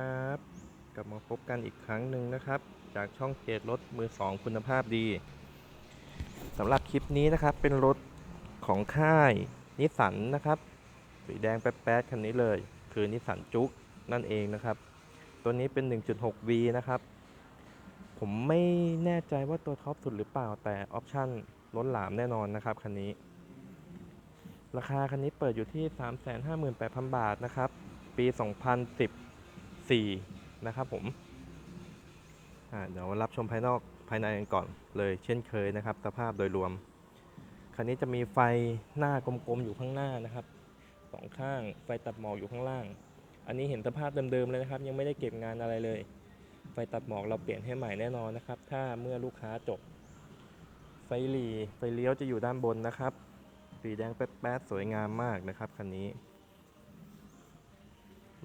ครับกลับมาพบกันอีกครั้งหนึ่งนะครับ จากช่องเกตรถมือสองคุณภาพดีสำหรับคลิปนี้นะครับเป็นรถของค่ายนิสสันนะครับ สีแดงแป๊ดๆคันนี้เลย คือนิสสันจุกนั่นเองนะครับ ตัวนี้เป็น 1.6V นะครับ ผมไม่แน่ใจว่าตัวท็อปสุดหรือเปล่าแต่ออปชั่นล้นหลามแน่นอนนะครับคันนี้ ราคาคันนี้เปิดอยู่ที่ 358,000 บาทนะครับ ปี 2010 4 นะครับผมเดี๋ยวรับชมภายนอกภายในกันก่อนเลยเช่นเคยนะครับสภาพโดยรวม คันนี้จะมีไฟหน้ากลมๆอยู่ข้างหน้านะครับสองข้างไฟตัดหมอกอยู่ข้างล่าง อันนี้เห็นสภาพเดิมๆเลยนะครับ ยังไม่ได้เก็บงานอะไรเลย ไฟตัดหมอกเราเปลี่ยนให้ใหม่แน่นอนนะครับ ถ้าเมื่อลูกค้าจบ ไฟหลีไฟเลี้ยวจะอยู่ด้านบนนะครับ สีแดงแป๊ดๆสวยงามมากนะครับคันนี้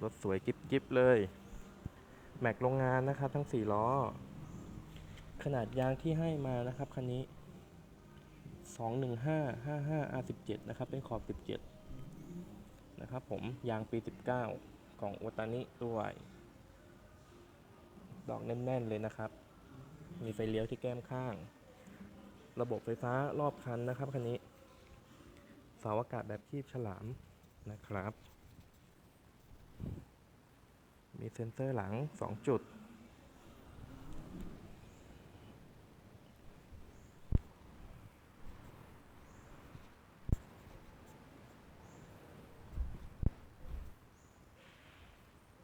รถสวยกิ๊บกิ๊บเลย แม็กโรงงานนะครับ ทั้ง4ล้อ ขนาดยางที่ให้มานะครับคันนี้ 215 55 R17 นะครับ เป็นขอบ 17 นะครับผมยางปี 19 ของโอตานิด้วยดอกแน่น ๆ เลยนะครับ มีไฟเลี้ยวที่แก้มข้าง ระบบไฟฟ้ารอบคันนะครับคันนี้ เสาอากาศแบบคีบฉลามนะครับ มีเซ็นเซอร์หลัง 2 จุด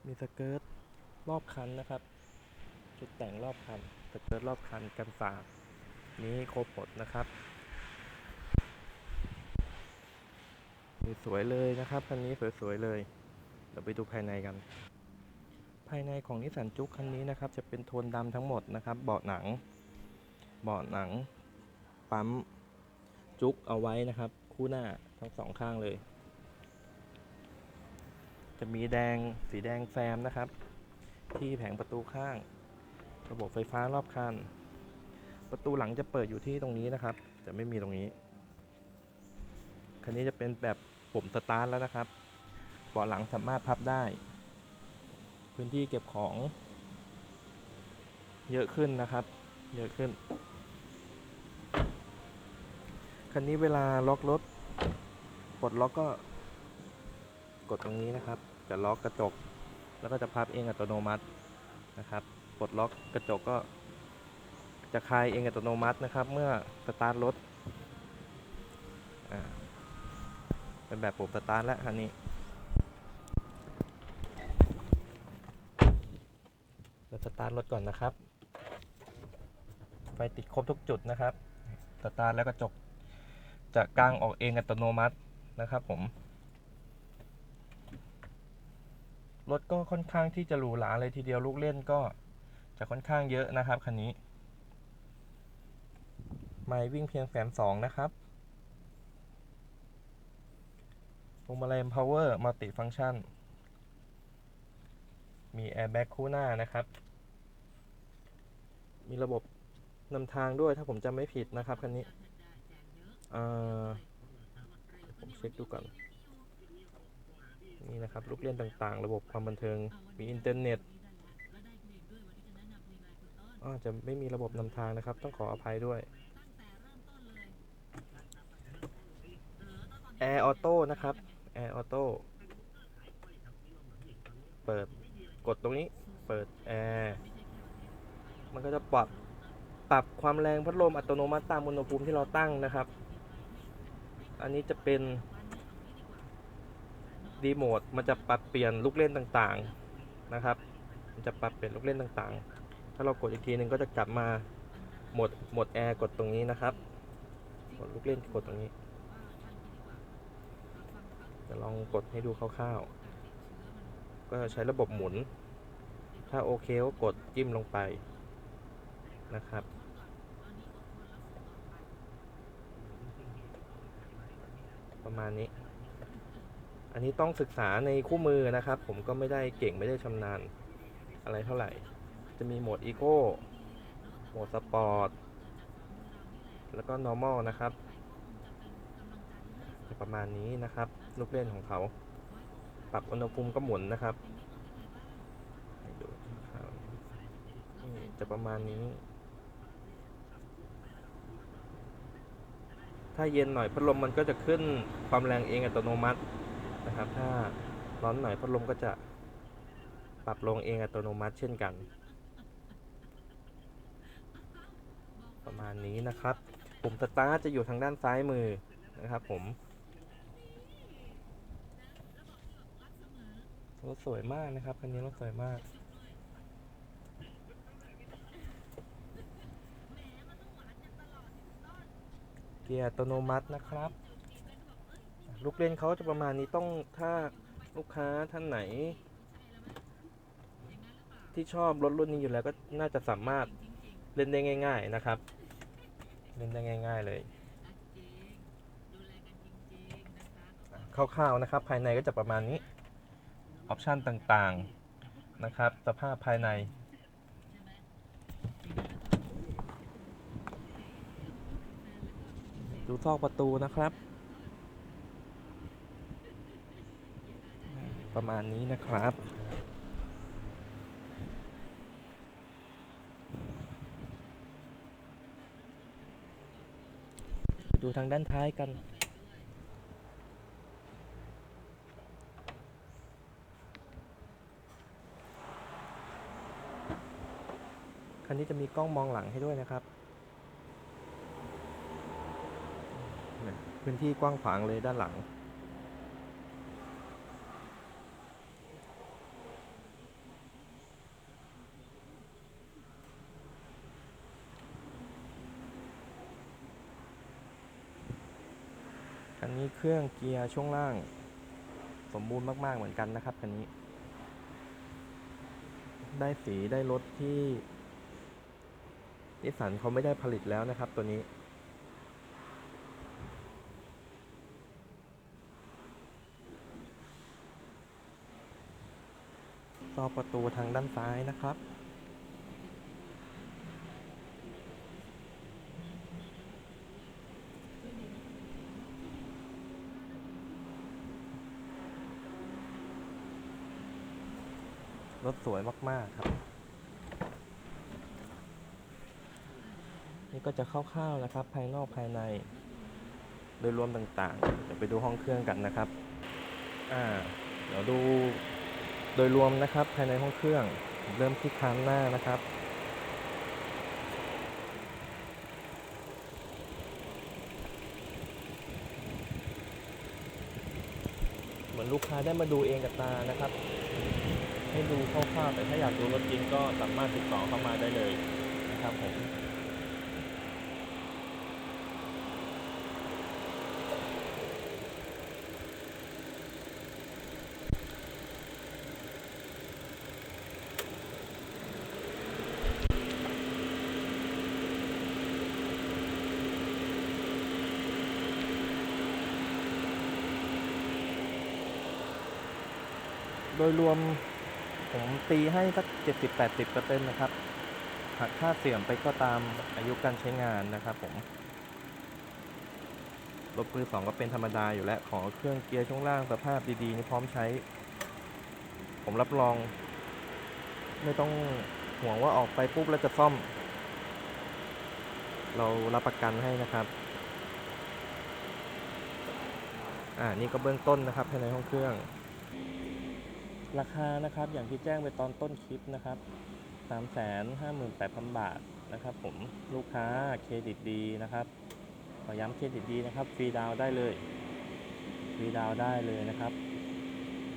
มีสเกิร์ตรอบคันนะครับชุดแต่งรอบคัน สเกิร์ตรอบคันกันสาดนี้ครบหมดนะครับมีสวยเลยนะครับคันนี้สวยๆเลยเดี๋ยวไปดูภายในกัน ภายในของนิสสันจุกคันนี้นะครับ จะเป็นโทนดำทั้งหมดนะครับ เบาะหนัง เบาะหนัง ปั๊ม จุกเอาไว้นะครับ คู่หน้าทั้งสองข้างเลย จะมีแดงสีแดงแซมนะครับ ที่แผงประตูข้าง ระบบไฟฟ้ารอบคัน ประตูหลังจะเปิดอยู่ที่ตรงนี้นะครับ จะไม่มีตรงนี้ คันนี้จะเป็นแบบปุ่มสตาร์ทแล้วนะครับ เบาะหลังสามารถพับได้ พื้นที่เก็บของ เยอะขึ้นนะครับ เยอะขึ้น คันนี้เวลาล็อกรถปลดล็อกก็กดตรงนี้นะครับ จะล็อกกระจก แล้วก็จะพับเองอัตโนมัตินะครับปลดล็อกกระจกก็จะคลายเองอัตโนมัตินะครับ เมื่อสตาร์ทรถเป็นแบบปุ่มสตาร์ทแล้วคันนี้ เรา สตาร์ทรถก่อนนะครับ ไฟติดครบทุกจุดนะครับ สตาร์ทแล้วกระจกจะกลางออกเองอัตโนมัตินะครับผม รถก็ค่อนข้างที่จะหรูหราเลยทีเดียวลูกเล่นก็จะค่อนข้างเยอะนะครับคันนี้ ไม่วิ่งเพียงแสนสองนะครับพวงมาลัย power multi function มีแอร์แบ็กคู่หน้านะครับ มีระบบนำทางด้วยถ้าผมจำไม่ผิดนะครับคันนี้ผมเช็คดูก่อน นี่นะครับ ลูกเล่นต่างๆ ระบบความบันเทิง มีอินเทอร์เน็ตอาจะไม่มีระบบนำทางนะครับ ต้องขออภัยด้วยแอร์ออโต้นะครับแอร์ออโต้เปิดกดตรงนี้ เปิดแอร์ มันก็จะปรับปรับความแรงพัดลมอัตโนมัติตามอุณหภูมิที่เราตั้งนะครับ อันนี้จะเป็นดีโหมดมันจะปรับเปลี่ยนลูกเล่นต่างๆนะครับ มันจะปรับเปลี่ยนลูกเล่นต่างๆ ถ้าเรากดอีกทีหนึ่งก็จะกลับมาหมดหมดแอร์กดตรงนี้นะครับ กดลูกเล่นกดตรงนี้ จะลองกดให้ดูคร่าวๆ ก็ใช้ระบบหมุน ถ้าโอเคก็กดจิ้มลงไป นะครับ ประมาณนี้ อันนี้ต้องศึกษาในคู่มือนะครับ ผมก็ไม่ได้เก่งไม่ได้ชำนาญอะไรเท่าไหร่ จะมีโหมดอีโก้โหมดสปอร์ตแล้วก็ normal นะครับ ประมาณนี้นะครับลูกเล่นของเขา ปรับอุณหภูมิก็หมุนนะครับจะประมาณนี้ ถ้าเย็นหน่อยพัดลมมันก็จะขึ้นความแรงเองอัตโนมัตินะครับ ถ้าร้อนหน่อยพัดลมก็จะปรับลงเองอัตโนมัติเช่นกัน ประมาณนี้นะครับปุ่มสตาร์ทจะอยู่ทางด้านซ้ายมือนะครับผมรถสวยมากนะครับคันนี้รถสวยมาก เกียร์อัตโนมัตินะครับ ลูกเล่นเขาจะประมาณนี้ต้องถ้าลูกค้าท่านไหน ที่ชอบรถรุ่นนี้อยู่แล้วก็น่าจะสามารถเล่นได้ง่าย ๆนะครับ เล่นได้ง่าย ๆเลยคร่าวๆนะครับ ภายในก็จะประมาณนี้ ออปชันต่างๆนะครับ สภาพภายใน ดูซอกประตูนะครับ ประมาณนี้นะครับดูทางด้านท้ายกัน คันนี้จะมีกล้องมองหลังให้ด้วยนะครับ พื้นที่กว้างขวางเลยด้านหลัง คันนี้เครื่องเกียร์ช่วงล่าง สมบูรณ์มาก ๆ เหมือนกันนะครับคันนี้ ได้สีได้รถที่นิสสันเขาไม่ได้ผลิตแล้วนะครับตัวนี้ ซอกประตูทางด้านซ้ายนะครับ รถสวยมาก ๆ ครับ นี่ก็จะคร่าวๆนะครับ ภายนอกภายใน โดยรวมต่างๆ เดี๋ยวไปดูห้องเครื่องกันนะครับ อ่า เดี๋ยวดู โดยรวมนะครับภายในห้องเครื่องเริ่มที่คานหน้านะครับ เหมือนลูกค้าได้มาดูเองกับตานะครับ ให้ดูคร่าวๆแต่ถ้าอยากดูรถจริงก็สามารถติดต่อเข้ามาได้เลยนะครับผม โดยรวมผมตีให้สัก 70-80%เปอร์เซ็นต์นะครับหักค่าเสื่อมไปก็ตามอายุการใช้งานนะครับผมรถมือสองก็เป็นธรรมดาอยู่แล้ว ขอเครื่องเกียร์ช่วงล่างสภาพดีๆนี่พร้อมใช้ ผมรับรอง ไม่ต้องห่วงว่าออกไปปุ๊บแล้วจะซ่อม เรารับประกันให้นะครับ อ่านี่ก็เบื้องต้นนะครับภายในห้องเครื่อง ราคานะครับอย่างที่แจ้งไปตอนต้นคลิปนะครับ358,000 บาทนะครับ ผมลูกค้าเครดิตดีนะครับขอย้ำเครดิตดีนะครับฟรีดาวได้เลยฟรีดาวได้เลยนะครับ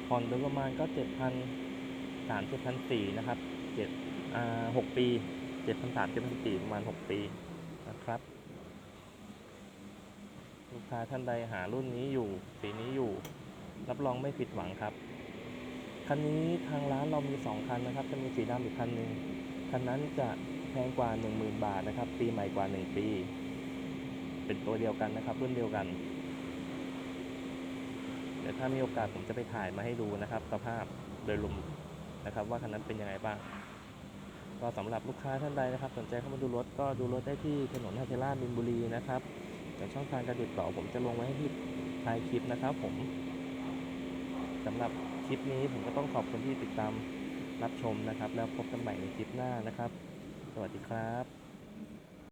ผ่อนโดยประมาณก็ 7,000 3 7,400นะครับ7อ่า6ปี7,300 7,400ประมาณ 6 ปีนะครับ ลูกค้าท่านใดหารุ่นนี้อยู่สีนี้อยู่ รับรองไม่ผิดหวังครับ คันนี้ทางร้านเรามี 2 คันนะครับ จะมีสีดำอีกคันหนึ่งคันนั้นจะแพงกว่า 10,000 บาทนะครับ ปีใหม่กว่า 1 ปี เป็นตัวเดียวกันนะครับรุ่นเดียวกัน เดี๋ยวถ้ามีโอกาสผมจะไปถ่ายมาให้ดูนะครับ สภาพโดยรวมนะครับ ว่าคันนั้นเป็นยังไงบ้างก็สำหรับลูกค้าท่านใดนะครับ สนใจเข้ามาดูรถก็ดูรถได้ที่ถนนฮาเทล่ามินบุรีนะครับแต่ช่องทางการติดต่อผมจะลงไว้ให้ที่ท้ายคลิปนะครับ ผมสำหรับ คลิปนี้ผมก็ต้องขอบคุณที่ติดตามรับชมนะครับ แล้วพบกันใหม่ในคลิปหน้านะครับ สวัสดีครับ